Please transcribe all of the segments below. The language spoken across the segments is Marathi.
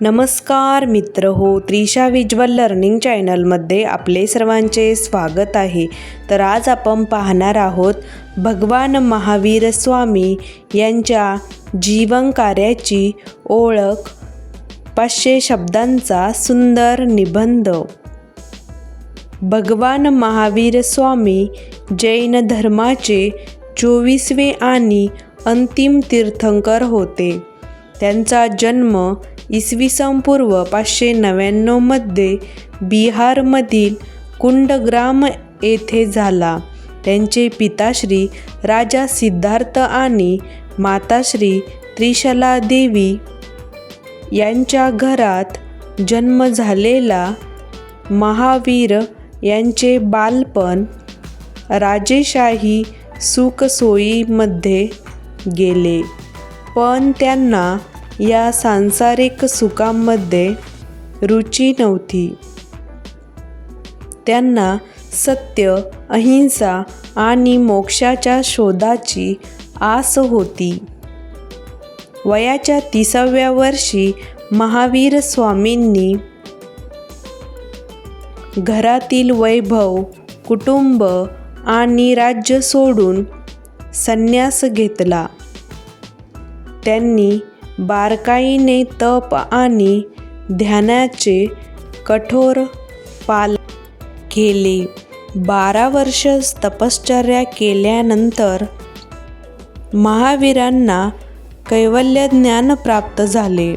नमस्कार मित्र हो त्रिशा विज्वल लर्निंग चॅनलमध्ये आपले सर्वांचे स्वागत आहे. तर आज आपण पाहणार आहोत भगवान महावीर स्वामी यांच्या जीवन कार्याची ओळख पाचशे शब्दांचा सुंदर निबंध. भगवान महावीर स्वामी जैन धर्माचे चोवीसवे आणि अंतिम तीर्थंकर होते. त्यांचा जन्म इसवी सन पूर्व पाचशे नव्याण्णवमध्ये बिहारमधील कुंडग्राम येथे झाला. त्यांचे पिताश्री राजा सिद्धार्थ आणि माताश्री त्रिशला देवी यांच्या घरात जन्म झालेला महावीर यांचे बालपण राजेशाही सुखसोयीमध्ये गेले. पण त्यांना या सांसारिक सुखांमध्ये रुची नव्हती. त्यांना सत्य अहिंसा आणि मोक्षाच्या शोधाची आस होती. वयाच्या तिसाव्या वर्षी महावीर स्वामींनी घरातील वैभव कुटुंब आणि राज्य सोडून संन्यास घेतला. त्यांनी बारकाईने तप आणि ध्यानाचे कठोर पाल केले. बारा वर्ष तपश्चर्या केल्यानंतर महावीरांना कैवल्य ज्ञान प्राप्त झाले.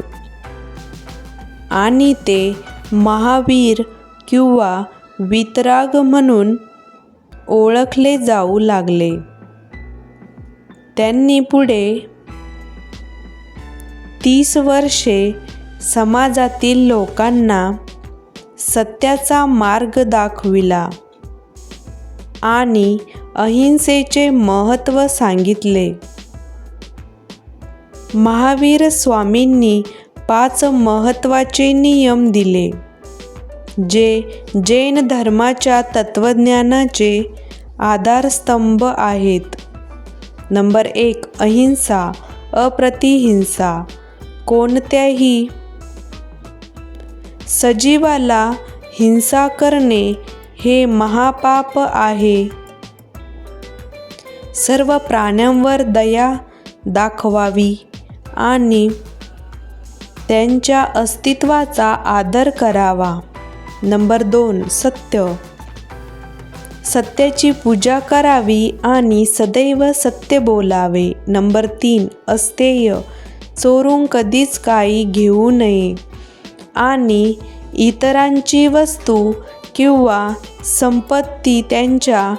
आणि ते महावीर किंवा वितराग म्हणून ओळखले जाऊ लागले. त्यांनी पुढे तीस वर्षे समाजातील लोकांना सत्याचा मार्ग दाखविला आणि अहिंसेचे महत्त्व सांगितले. महावीर स्वामींनी पाच महत्त्वाचे नियम दिले जे जैन धर्माच्या तत्त्वज्ञानाचे आधारस्तंभ आहेत. नंबर एक अहिंसा अप्रतिहिंसा. कोणत्याही सजीवाला हिंसा करणे हे महापाप आहे. सर्व प्राण्यांवर दया दाखवावी आणि त्यांच्या अस्तित्वाचा आदर करावा. नंबर दोन सत्य. सत्याची पूजा करावी आणि सदैव सत्य बोलावे. नंबर तीन अस्तेय. चोरून कधीच काही घेऊ नये. आणि इतरांची वस्तू किंवा संपत्ती त्यांच्या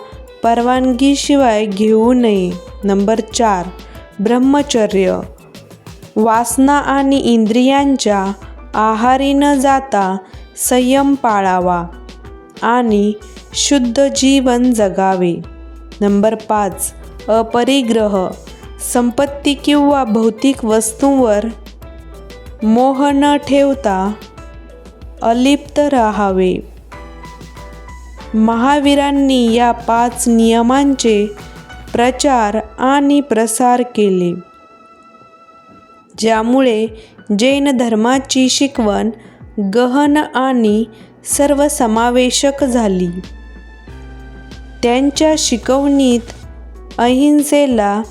परवानगीशिवाय घेऊ नये. नंबर चार ब्रह्मचर्य. वासना आणि इंद्रियांच्या आहारी न जाता संयम पाळावा आणि शुद्ध जीवन जगावे. नंबर पाच अपरिग्रह. संपत्ती किंवा भौतिक वस्तूंवर मोह न ठेवता अलिप्त राहावे. महावीरांनी या पाच नियमांचे प्रचार आणि प्रसार केले ज्यामुळे जैन धर्माची शिकवण गहन आणि सर्वसमावेशक झाली. त्यांच्या शिकवणीत अहिंसेला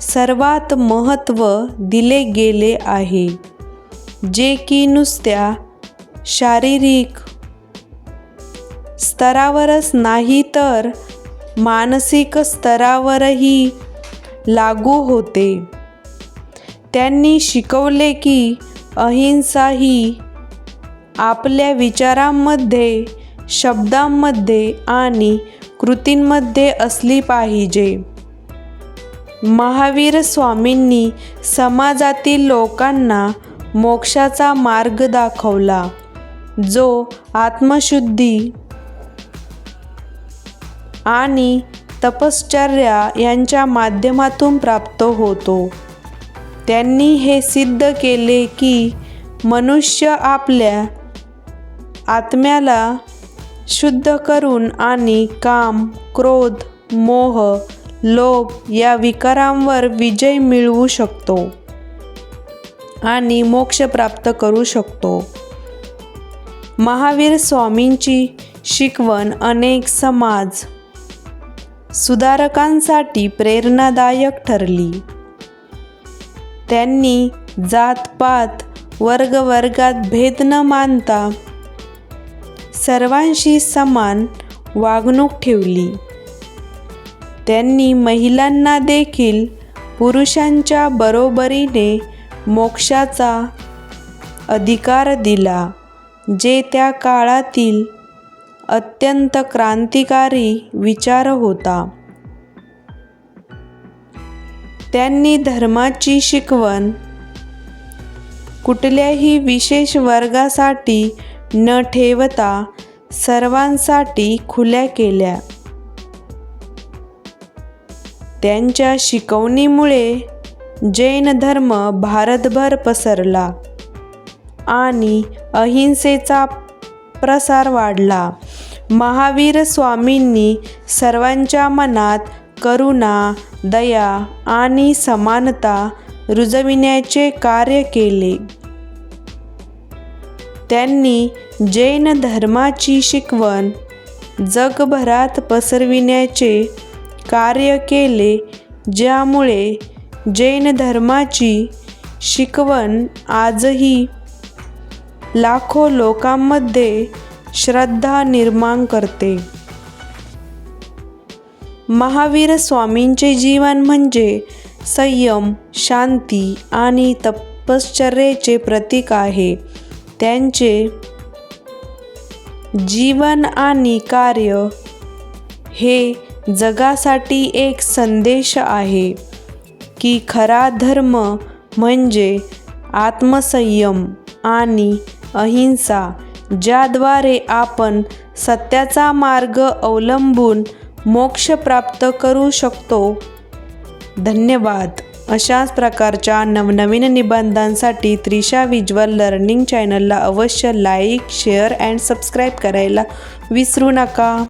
सर्वात महत्त्व दिले गेले आहे जे की नुसत्या शारीरिक स्तरावरच नाही तर मानसिक स्तरावरही लागू होते. त्यांनी शिकवले की अहिंसा ही आपल्या विचारांमध्ये शब्दांमध्ये आणि कृतींमध्ये असली पाहिजे. महावीर स्वामींनी समाजातील लोकांना मोक्षाचा मार्ग दाखवला जो आत्मशुद्धी आणि तपश्चर्या यांच्या माध्यमातून प्राप्त होतो. त्यांनी हे सिद्ध केले की मनुष्य आपल्या आत्म्याला शुद्ध करून आणि काम क्रोध मोह लोभ या विकारांवर विजय मिळवू शकतो आणि मोक्ष प्राप्त करू शकतो. महावीर स्वामींची शिकवण अनेक समाज सुधारकांसाठी प्रेरणादायक ठरली. त्यांनी जातपात वर्ग वर्गात भेद न मानता सर्वांशी समान वागणूक ठेवली. त्यांनी महिलांना देखील पुरुषांच्या बरोबरीने मोक्षाचा अधिकार दिला जे त्या काळातील अत्यंत क्रांतिकारी विचार होता. त्यांनी धर्माची शिकवण कुठल्याही विशेष वर्गासाठी न ठेवता सर्वांसाठी खुल्या केल्या. त्यांच्या शिकवणीमुळे जैन धर्म भारतभर पसरला आणि अहिंसेचा प्रसार वाढला. महावीर स्वामींनी सर्वांच्या मनात करुणा दया आणि समानता रुजविण्याचे कार्य केले. त्यांनी जैन धर्माची शिकवण जगभरात पसरविण्याचे कार्य केले ज्यामुळे जैन धर्माची शिकवण आजही लाखो लोकांमध्ये श्रद्धा निर्माण करते. महावीर स्वामींचे जीवन म्हणजे संयम शांती आणि तपश्चर्येचे प्रतीक आहे. त्यांचे जीवन आणि कार्य हे जगासाठी एक संदेश आहे की खरा धर्म म्हणजे आत्मसंयम आणि अहिंसा ज्याद्वारे आपण सत्याचा मार्ग अवलंबून मोक्ष प्राप्त करू शकतो. धन्यवाद. अशाच प्रकारच्या नवनवीन निबंधांसाठी त्रिशा विज्युअल लर्निंग चॅनलला अवश्य लाईक शेअर अँड सबस्क्राईब करायला विसरू नका.